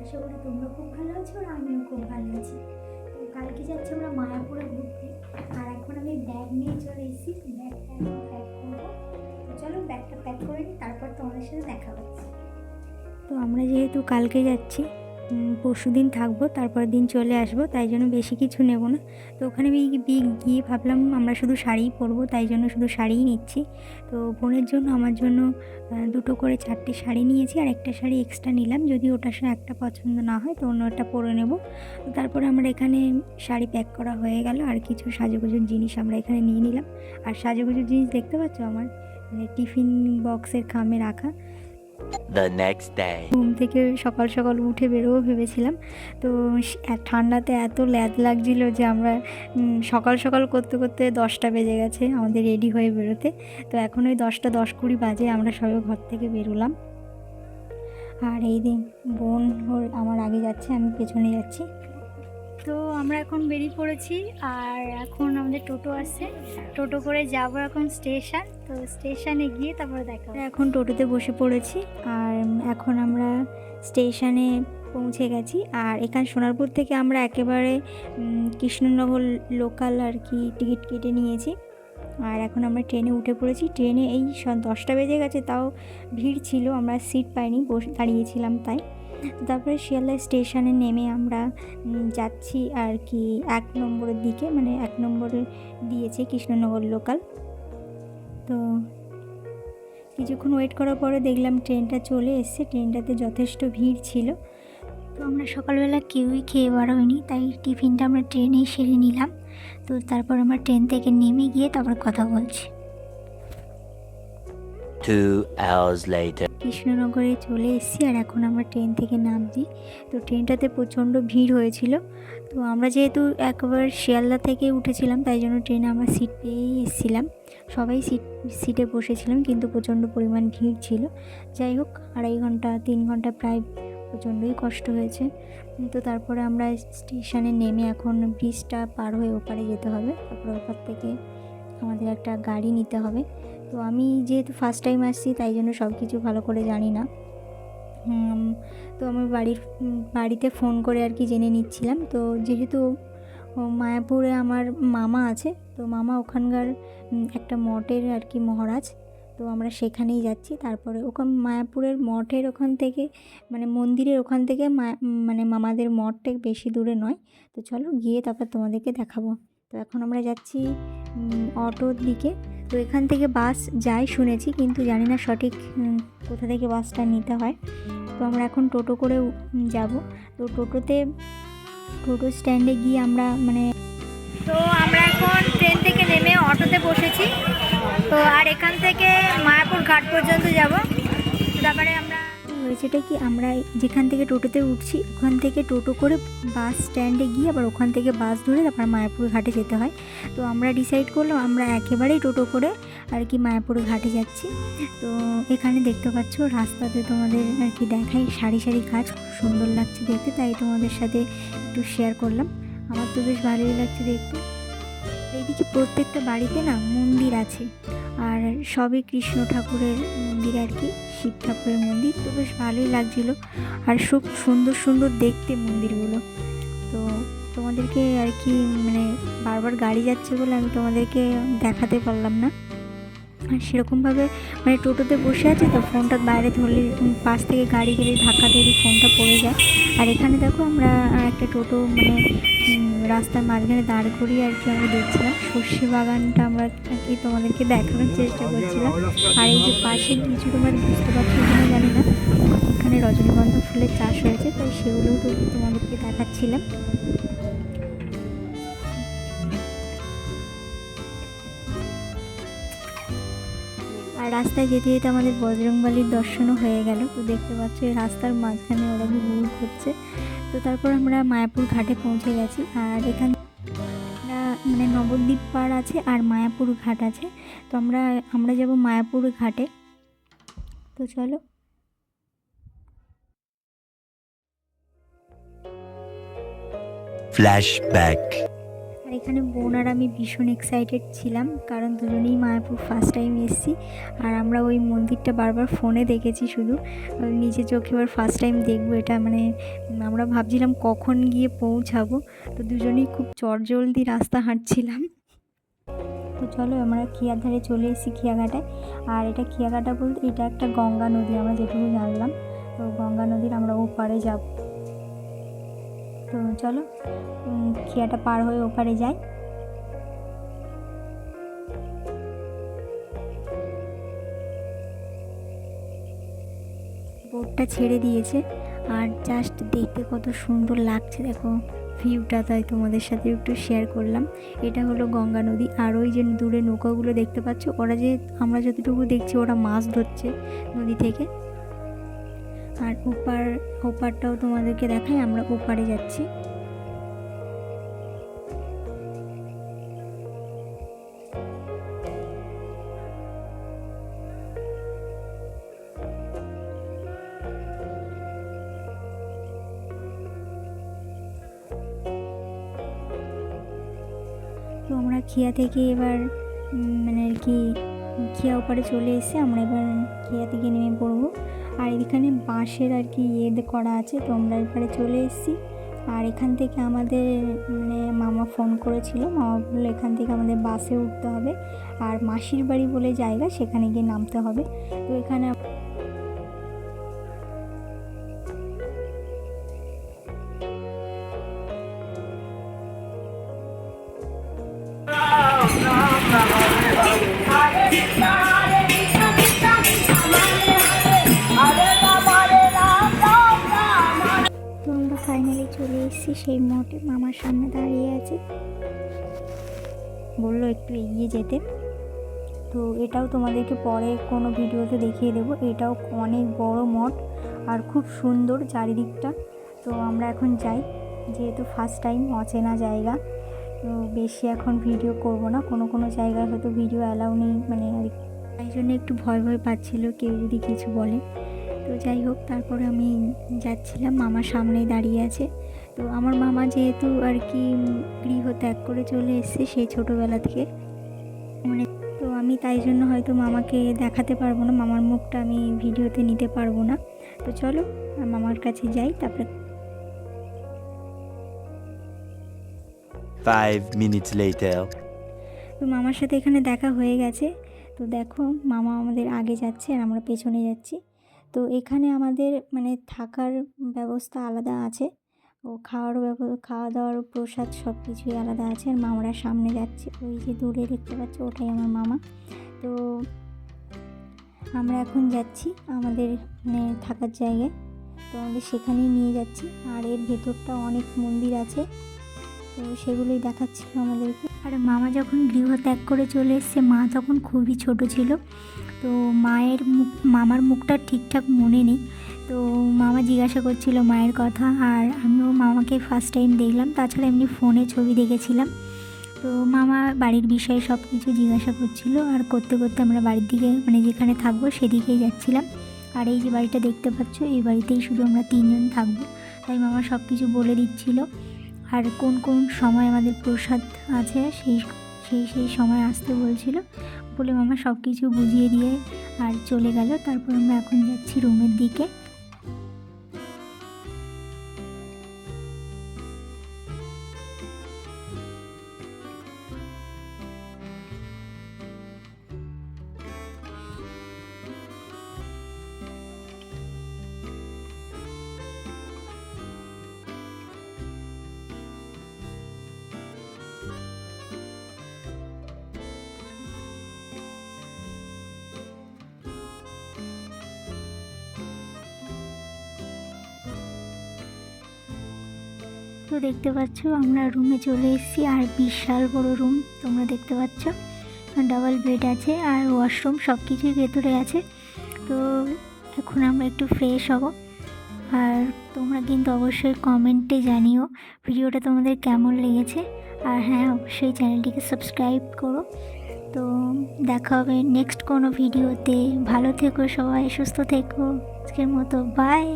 আশা করি তোমরা খুব ভালো আছো আর আমিও খুব ভালো আছি কালকে যাচ্ছি আমরা মায়াপুরে ঘুরতে আর এখন আমি ব্যাগ নিয়ে চলে এসেছি ব্যাগটা আমি প্যাক চলো ব্যাগটা প্যাক করে নিই তারপর তোমাদের সাথে দেখা হচ্ছে তো আমরা যেহেতু কালকে যাচ্ছি পরশু দিন থাকব তারপর দিন চলে আসব, তাই জন্য বেশি কিছু নেব না। তো ওখানে গিয়ে ভাবলাম আমরা শুধু শাড়িই পরবো, তাই জন্য শুধু শাড়িই নিচ্ছি। তো বোনের জন্য, আমার জন্য দুটো করে চারটে শাড়ি নিয়েছি, আর একটা শাড়ি এক্সট্রা নিলাম, যদি ওটার সাথে একটা পছন্দ না হয়, তো অন্যটা পরে নেব। তারপরে আমরা এখানে শাড়ি প্যাক করা হয়ে গেল, আর কিছু সাজুগুজুর জিনিস আমরা এখানে নিয়ে নিলাম। আর সাজুগুজুর জিনিস দেখতে পাচ্ছ আমার? মানে টিফিন বক্সের খামে রাখা। The next day. ঘুম থেকে সকাল সকাল উঠে বেরোবো ভেবেছিলাম। তো ঠান্ডাতে এত ল্যাদ লাগছিল যে আমরা সকাল সকাল করতে করতে দশটা বেজে গেছে আমাদের রেডি হয়ে বেরোতে। তো এখন ওই দশটা দশ কুড়ি বাজে আমরা সবাই ঘর থেকে বেরোলাম। আর এই দিন বোন ওর আমার আগে যাচ্ছে, আমি পেছনে যাচ্ছি। তো আমরা এখন বেরিয়ে পড়েছি আর এখন আমাদের টোটো আছে টোটো করে যাব এখন স্টেশন। তো স্টেশনে গিয়ে তারপরে দেখা এখন টোটোতে বসে পড়েছি আর এখন আমরা স্টেশনে পৌঁছে গেছি। আর এখান সোনারপুর থেকে আমরা একেবারে কৃষ্ণনগর লোকাল আর কি টিকিট কেটে নিয়েছি। আর এখন আমরা ট্রেনে উঠে পড়েছি। ট্রেনে এই দশটা বেজে গেছে, তাও ভিড় ছিল, আমরা সিট পাইনি, বসে দাঁড়িয়েছিলাম তাই। তারপরে শিয়ালদা স্টেশনে নেমে আমরা যাচ্ছি আর কি এক নম্বরের দিকে মানে এক নম্বরে দিয়েছে কৃষ্ণনগর লোকাল তো কিছুক্ষণ ওয়েট করার পরে দেখলাম ট্রেনটা চলে এসছে, ট্রেনটাতে যথেষ্ট ভিড় ছিল। তো আমরা সকালবেলা কেউই খেয়ে বার হয়নি তাই টিফিনটা আমরা ট্রেনেই সেরে নিলাম। তো তারপর আমরা ট্রেন থেকে নেমে গিয়ে তারপর কথা বলছি। Hours later. কৃষ্ণনগরে চলে এসেছি আর এখন আমরা ট্রেন থেকে নামছি। তো ট্রেনটাতে প্রচণ্ড ভিড় হয়েছিল। তো আমরা যেহেতু একবার শিয়ালদা থেকে উঠেছিলাম, তাই জন্য ট্রেনে আমরা সিট পেয়েই এসেছিলাম। সবাই সিট সিটে বসেছিলাম, কিন্তু প্রচণ্ড পরিমাণ ভিড় ছিল। যাই হোক, আড়াই ঘণ্টা, তিন ঘণ্টা প্রায় প্রচণ্ডই কষ্ট হয়েছে। তো তারপরে আমরা স্টেশনে নেমে এখন ব্রিজটা পার হয়ে ওপারে যেতে হবে। তারপরে ওপার থেকে আমাদের একটা গাড়ি নিতে হবে। তো আমি যেহেতু ফার্স্ট টাইম আসছি, তাই জন্য সব কিছু ভালো করে জানি না। তো আমি বাড়ির, বাড়িতে ফোন করে আর কি জেনে নিচ্ছিলাম। তো যেহেতু মায়াপুরে আমার মামা আছে, তো মামা ওখানকার একটা মঠের আর কি মহারাজ। তো আমরা সেখানেই যাচ্ছি। তারপরে ওখান, মায়াপুরের মঠের ওখান থেকে মানে মন্দিরের ওখান থেকে মানে মামাদের মঠটা বেশি দূরে নয়। তো চলো গিয়ে তারপর তোমাদেরকে দেখাবো। তো এখন আমরা যাচ্ছি অটোর দিকে। তো এখান থেকে বাস যায় শুনেছি, কিন্তু জানি না সঠিক কোথা থেকে বাসটা নিতে হয়। তো আমরা এখন টোটো করে যাব। তো টোটোতে, টোটো স্ট্যান্ডে গিয়ে আমরা মানে তো আমরা এখন ট্রেন থেকে নেমে অটোতে বসেছি। তো আর এখান থেকে মায়াপুর ঘাট পর্যন্ত যাব। তারপরে আমরা হয়েছেটা কি আমরা যেখান থেকে টোটোতে উঠছি, ওখান থেকে টোটো করে বাস স্ট্যান্ডে গিয়ে আবার ওখান থেকে বাস ধরে তারপর মায়াপুর ঘাটে যেতে হয়। তো আমরা ডিসাইড করলাম আমরা একেবারেই টোটো করে আর কি মায়াপুর ঘাটে যাচ্ছি। তো এখানে দেখতে পাচ্ছ রাস্তাতে তোমাদের আর কি দেখাই সারি সারি গাছ, খুব সুন্দর লাগছে দেখতে, তাই তোমাদের সাথে একটু শেয়ার করলাম। আমার তো বেশ ভালোই লাগছে দেখতে। এইদিকে প্রত্যেকটা বাড়িতে না মন্দির আছে। আর সবই কৃষ্ণ ঠাকুরের মন্দির আর কি, শিব ঠাকুরের মন্দির। তো বেশ ভালোই লাগছিল। আর খুব সুন্দর সুন্দর দেখতে মন্দিরগুলো। তো তোমাদেরকে আর কি মানে বারবার গাড়ি যাচ্ছে বলে আমি তোমাদেরকে দেখাতে পারলাম না। আর সেরকমভাবে মানে টোটোতে বসে আছে তো ফোনটা বাইরে ধরলে পাশ থেকে গাড়ি গেলে ধাক্কা দিয়ে ফোনটা পড়ে যায়। আর এখানে দেখো আমরা একটা টোটো মানে রাস্তার মাঝখানে দাঁড় করিয়ে আর কি আমরা দেখছিলাম। সর্ষে বাগানটা আমরা কি তোমাদেরকে দেখানোর চেষ্টা করছিলাম। আর এই যে পাশে কিছু তোমরা বুঝতে পারছ কিনা জানি না। এখানে রজনীগন্ধা ফুলের চাষ হয়েছে, তাই সেগুলোও তো তোমাদেরকে দেখাচ্ছিলাম। আর রাস্তায় যেতে যেতে আমাদের বজরংবলির দর্শনও হয়ে গেল। তো দেখতে পাচ্ছ এই রাস্তার মাঝখানে ওরা ঘুর করছে। তো তারপর আমরা মায়াপুর ঘাটে পৌঁছে গেছি। আর এখান মানে নবদ্বীপ পাড় আছে আর মায়াপুর ঘাট আছে। তো আমরা আমরা যাব মায়াপুর ঘাটে। তো চলো। Flashback. এখানে বোন আর আমি ভীষণ এক্সাইটেড ছিলাম, কারণ দুজনেই মায়াপুর ফার্স্ট টাইম এসেছি। আর আমরা ওই মন্দিরটা বারবার ফোনে দেখেছি শুধু। নিজের চোখে এবার ফার্স্ট টাইম দেখব এটা মানে আমরা ভাবছিলাম কখন গিয়ে পৌঁছাবো। তো দুজনেই খুব চটজলদি রাস্তা হাঁটছিলাম। তো চলো আমরা খিয়ার ধারে চলে এসেছি খিয়াঘাটায় আর এটা খিয়াঘাটা বলতে, এটা একটা গঙ্গা নদী, আমরা যেটুকু জানলাম। তো গঙ্গা নদীর আমরা ওপারে যাব। তো চলো খিয়াটা পার হয়ে ওপারে যাই। বোটটা ছেড়ে দিয়েছে, আর জাস্ট দেখতে কত সুন্দর লাগছে, দেখো ভিউটা তাই তোমাদের সাথে একটু শেয়ার করলাম। এটা হলো গঙ্গা নদী, আর ওই যে দূরে নৌকাগুলো দেখতে পাচ্ছ, ওরা যে, আমরা যতটুকু দেখছি ওরা মাছ ধরছে নদী থেকে। আর ওপার, ওপারটাও তোমাদেরকে দেখাই, আমরা ওপারে যাচ্ছি। তো আমরা খিয়া থেকে এবার মানে আর কি, খিয়া ওপারে চলে এসে আমরা এবার খিয়া থেকে নেমে পড়ব। আর এখানে বাঁশের আর কি ইয়ে করা আছে তোমরা এবারে চলে এসেছি। আর এখান থেকে আমাদের মানে মামা ফোন করেছিল, মামা বলল এখান থেকে আমাদের বাসে উঠতে হবে। আর মাসির বাড়ি বলে জায়গা, সেখানে গিয়ে নামতে হবে। তো এখানে সেই মঠে মামার সামনে দাঁড়িয়ে আছি। বলল, একটু এগিয়ে যেতে। তো এটাও তোমাদেরকে পরে কোনো ভিডিওতে দেখিয়ে দেবো। এটাও অনেক বড় মঠ আর খুব সুন্দর চারিদিকটা। তো আমরা এখন যাই। যেহেতু ফার্স্ট টাইম অচেনা জায়গা, তো বেশি এখন ভিডিও করব না। কোনো কোনো জায়গায় হয়তো ভিডিও অ্যালাউ নেই মানে আর। তাই জন্য একটু ভয় ভয় পাচ্ছিল, কেউ যদি কিছু বলে। তো যাই হোক, তারপরে আমি যাচ্ছিলাম। মামার সামনেই দাঁড়িয়ে আছে। তো আমার মামা যেহেতু আর কি গৃহ ত্যাগ করে চলে এসেছে সেই ছোটোবেলা থেকে। মানে তো আমি তাই জন্য হয়তো মামাকে দেখাতে পারব না মামার মুখটা আমি ভিডিওতে নিতে পারব না। তো চলো আর মামার কাছে যাই তারপরে. তো মামার সাথে এখানে দেখা হয়ে গেছে। তো দেখো মামা আমাদের আগে যাচ্ছে আর আমরা পেছনে যাচ্ছি। তো এখানে আমাদের মানে থাকার ব্যবস্থা আলাদা আছে। ও খাওয়ার খাওয়া দাওয়ার প্রসাদ সব কিছুই আলাদা আছে। আর মামারা সামনে যাচ্ছে। ওই যে দূরে দেখতে পাচ্ছ, ওটাই আমার মামা। তো আমরা এখন যাচ্ছি আমাদের মানে থাকার জায়গায়। তো আমাদের সেখানেই নিয়ে যাচ্ছি। আর এর ভেতরটা অনেক মন্দির আছে। তো সেগুলোই দেখাচ্ছিল আমাদেরকে। আর মামা যখন গৃহ ত্যাগ করে চলে এসছে, মা তখন খুবই ছোট ছিল। তো মায়ের মুখ, মামার মুখটা ঠিকঠাক মনে নেই। তো মামা জিজ্ঞাসা করছিল মায়ের কথা আর আমিও মামাকে ফার্স্ট টাইম দেখলাম, তাছাড়া এমনি ফোনে ছবি দেখেছিলাম। তো মামা বাড়ির বিষয়ে সব কিছু জিজ্ঞাসা করছিল আর করতে করতে আমরা বাড়ির দিকে মানে যেখানে থাকব সেদিকেই যাচ্ছিলাম। আর এই যে বাড়িটা দেখতে পাচ্ছ, এই বাড়িতেই শুধু আমরা তিনজন থাকব। তাই মামা সব কিছু বলে দিচ্ছিল। আর কোন কোন সময় আমাদের প্রসাদ আছে, সেই সেই সেই সময় আসতে বলছিল। বলে মামা সব কিছু বুঝিয়ে দিয়ে আর চলে গেল। তারপর আমরা এখন যাচ্ছি রুমের দিকে। তো দেখতে পাচ্ছ, আমরা রুমে চলে এসেছি। আর বিশাল বড় রুম তোমরা দেখতে পাচ্ছ। ডাবল বেড আছে আর ওয়াশরুম সব কিছুই ভেতরে আছে। তো এখন আমরা একটু ফ্রেশ হব। আর তোমরা কিন্তু অবশ্যই কমেন্টে জানিও ভিডিওটা তোমাদের কেমন লেগেছে। আর হ্যাঁ অবশ্যই চ্যানেলটিকে সাবস্ক্রাইব করো। তো দেখা হবে নেক্সট কোনো ভিডিওতে ভালো থেকো সবাই, সুস্থ থেকো। আজকের মতো বাই